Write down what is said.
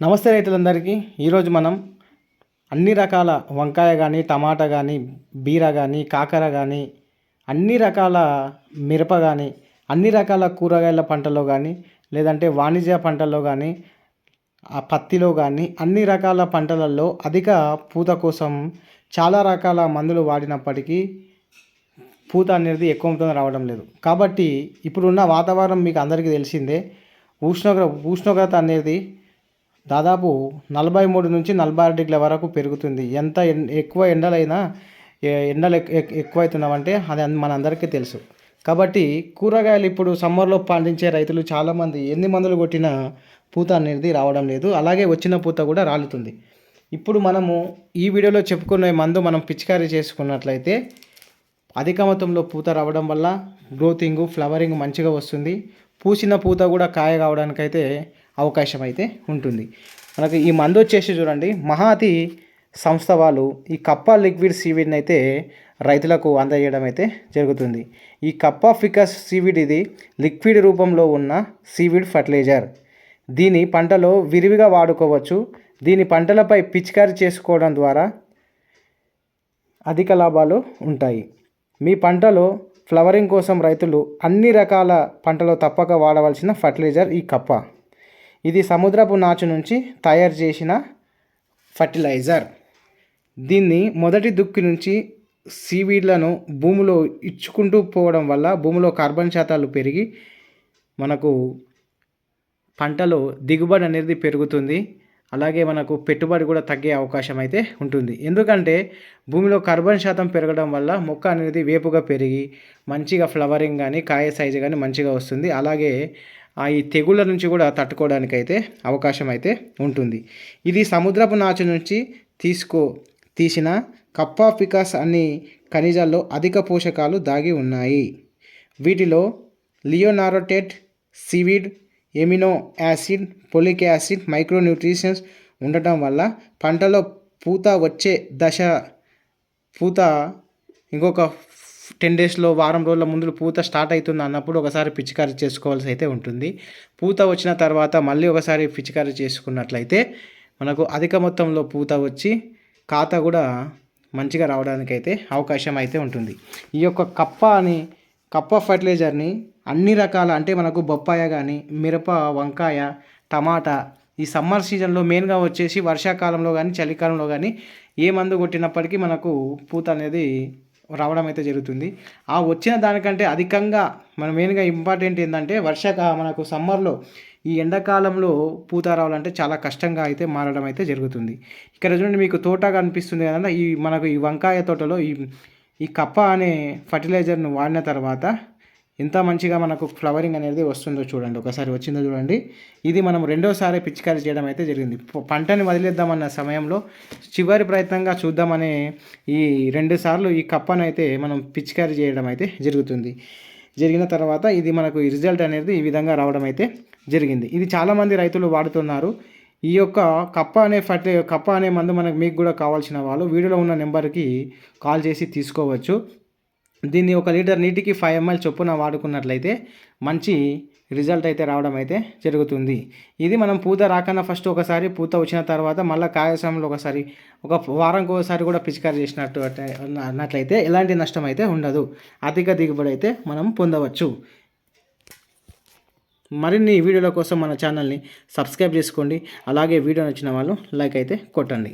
నమస్తే రైతులందరికీ. ఈరోజు మనం అన్ని రకాల వంకాయ కానీ టమాటా కానీ బీర కానీ కాకర కానీ అన్ని రకాల మిరప కానీ అన్ని రకాల కూరగాయల పంటలో కానీ లేదంటే వాణిజ్య పంటల్లో కానీ ఆ పత్తిలో కానీ అన్ని రకాల పంటలలో అధిక పూత కోసం చాలా రకాల మందులు వాడినప్పటికీ పూత అనేది ఎక్కువ రావడం లేదు. కాబట్టి ఇప్పుడున్న వాతావరణం మీకు అందరికీ తెలిసిందే. ఉష్ణోగ్ర ఉష్ణోగ్రత అనేది దాదాపు నలభై మూడు నుంచి నలభై ఆరు డిగ్రీల వరకు పెరుగుతుంది. ఎంత ఎక్కువ ఎండలైనా ఎండలు ఎక్- ఎక్- ఎక్కువైతున్నామంటే అది మనందరికీ తెలుసు. కాబట్టి కూరగాయలు ఇప్పుడు సమ్మర్లో పండించే రైతులు చాలామంది ఎన్ని మందులు కొట్టినా పూత అనేది రావడం లేదు. అలాగే వచ్చిన పూత కూడా రాలుతుంది. ఇప్పుడు మనము ఈ వీడియోలో చెప్పుకునే మందు మనం పిచికారీ చేసుకున్నట్లయితే అధిక మొత్తంలో పూత రావడం వల్ల గ్రోతింగ్ ఫ్లవరింగ్ మంచిగా వస్తుంది. పూసిన పూత కూడా కాయ కావడానికైతే అవకాశం అయితే ఉంటుంది. మనకి ఈ మందు వచ్చేసి చూడండి మహాతి సంస్థ వాళ్ళు ఈ కప్ప లిక్విడ్ సీవీడ్ని అయితే రైతులకు అందజేయడం అయితే జరుగుతుంది. ఈ కప్ప ఫికస్ సీవీడ్ ఇది లిక్విడ్ రూపంలో ఉన్న సీవీడ్ ఫర్టిలైజర్. దీని పంటలో విరివిగా వాడుకోవచ్చు. దీని పంటలపై పిచికారీ చేసుకోవడం ద్వారా అధిక లాభాలు ఉంటాయి. మీ పంటలో ఫ్లవరింగ్ కోసం రైతులు అన్ని రకాల పంటలో తప్పక వాడవలసిన ఫర్టిలైజర్ ఈ కప్ప. ఇది సముద్రపు నాచు నుంచి తయారు చేసిన ఫర్టిలైజర్. దీన్ని మొదటి దుక్కి నుంచి సీవీడ్లను భూమిలో ఇచ్చుకుంటూ పోవడం వల్ల భూమిలో కార్బన్ శాతాలు పెరిగి మనకు పంటలో దిగుబడి అనేది పెరుగుతుంది. అలాగే మనకు పెట్టుబడి కూడా తగ్గే అవకాశం అయితే ఉంటుంది. ఎందుకంటే భూమిలో కార్బన్ శాతం పెరగడం వల్ల మొక్క అనేది వేపుగా పెరిగి మంచిగా ఫ్లవరింగ్ కానీ కాయ సైజు కానీ మంచిగా వస్తుంది. అలాగే ఈ తెగుళ్ళ నుంచి కూడా తట్టుకోవడానికి అయితే అవకాశం అయితే ఉంటుంది. ఇది సముద్రపు నాచు నుంచి తీసుకో తీసిన కప్పా ఫికాస్ అన్ని ఖనిజాల్లో అధిక పోషకాలు దాగి ఉన్నాయి. వీటిలో లియోనారోటేట్ seaweed amino acid folic acid micronutritions ఉండటం వల్ల పంటలో పూత వచ్చే దశ పూత ఇంకొక టెన్ డేస్లో వారం రోజుల ముందు పూత స్టార్ట్ అవుతుంది అన్నప్పుడు ఒకసారి పిచికారీ చేసుకోవాల్సి అయితే ఉంటుంది. పూత వచ్చిన తర్వాత మళ్ళీ ఒకసారి పిచికారీ చేసుకున్నట్లయితే మనకు అధిక మొత్తంలో పూత వచ్చి ఖాతా కూడా మంచిగా రావడానికి అయితే అవకాశం అయితే ఉంటుంది. ఈ యొక్క కప్ప అని కప్ప ఫర్టిలైజర్ని అన్ని రకాల అంటే మనకు బొప్పాయ కానీ మిరప వంకాయ టమాటా ఈ సమ్మర్ సీజన్లో మెయిన్గా వచ్చేసి వర్షాకాలంలో కానీ చలికాలంలో కానీ ఏ మందు కొట్టినప్పటికీ మనకు పూత అనేది రావడం అయితే జరుగుతుంది. ఆ వచ్చిన దానికంటే అధికంగా మనం మెయిన్గా ఇంపార్టెంట్ ఏంటంటే వర్షాక మనకు సమ్మర్లో ఈ ఎండాకాలంలో పూత రావాలంటే చాలా కష్టంగా అయితే మారడం అయితే జరుగుతుంది. ఇక్కడ చూడండి మీకు తోట కనిపిస్తుంది కదా ఈ మనకు ఈ వంకాయ తోటలో ఈ ఈ కప్ప అనే ఫర్టిలైజర్ను వాడిన తర్వాత ఎంత మంచిగా మనకు ఫ్లవరింగ్ అనేది వస్తుందో చూడండి. ఒకసారి వచ్చిందో చూడండి. ఇది మనం రెండోసారి పిచికారీ చేయడం అయితే జరిగింది. పంటని వదిలేద్దామన్న సమయంలో చివరి ప్రయత్నంగా చూద్దామనే ఈ రెండు సార్లు ఈ కప్పను అయితే మనం పిచికారీ చేయడం అయితే జరుగుతుంది. జరిగిన తర్వాత ఇది మనకు రిజల్ట్ అనేది ఈ విధంగా రావడం అయితే జరిగింది. ఇది చాలామంది రైతులు వాడుతున్నారు. ఈ యొక్క కప్ప అనే ఫర్టి కప్ప అనే మందు మనకు మీకు కూడా కావాల్సిన వాళ్ళు వీడియోలో ఉన్న నెంబర్కి కాల్ చేసి తీసుకోవచ్చు. దీన్ని ఒక లీటర్ నీటికి ఫైవ్ ఎంఎల్ చొప్పున వాడుకున్నట్లయితే మంచి రిజల్ట్ అయితే రావడం అయితే జరుగుతుంది. ఇది మనం పూత రాకన్నా ఫస్ట్ ఒకసారి పూత వచ్చిన తర్వాత మళ్ళీ కాయసంలో ఒకసారి ఒక వారంకి ఒకసారి కూడా పిచికారి చేసినట్టు అన్నట్లయితే ఎలాంటి నష్టం అయితే ఉండదు. అధిక దిగుబడి అయితే మనం పొందవచ్చు. మరిన్ని వీడియోల కోసం మన ఛానల్ని సబ్స్క్రైబ్ చేసుకోండి. అలాగే వీడియో నచ్చిన వాళ్ళు లైక్ అయితే కొట్టండి.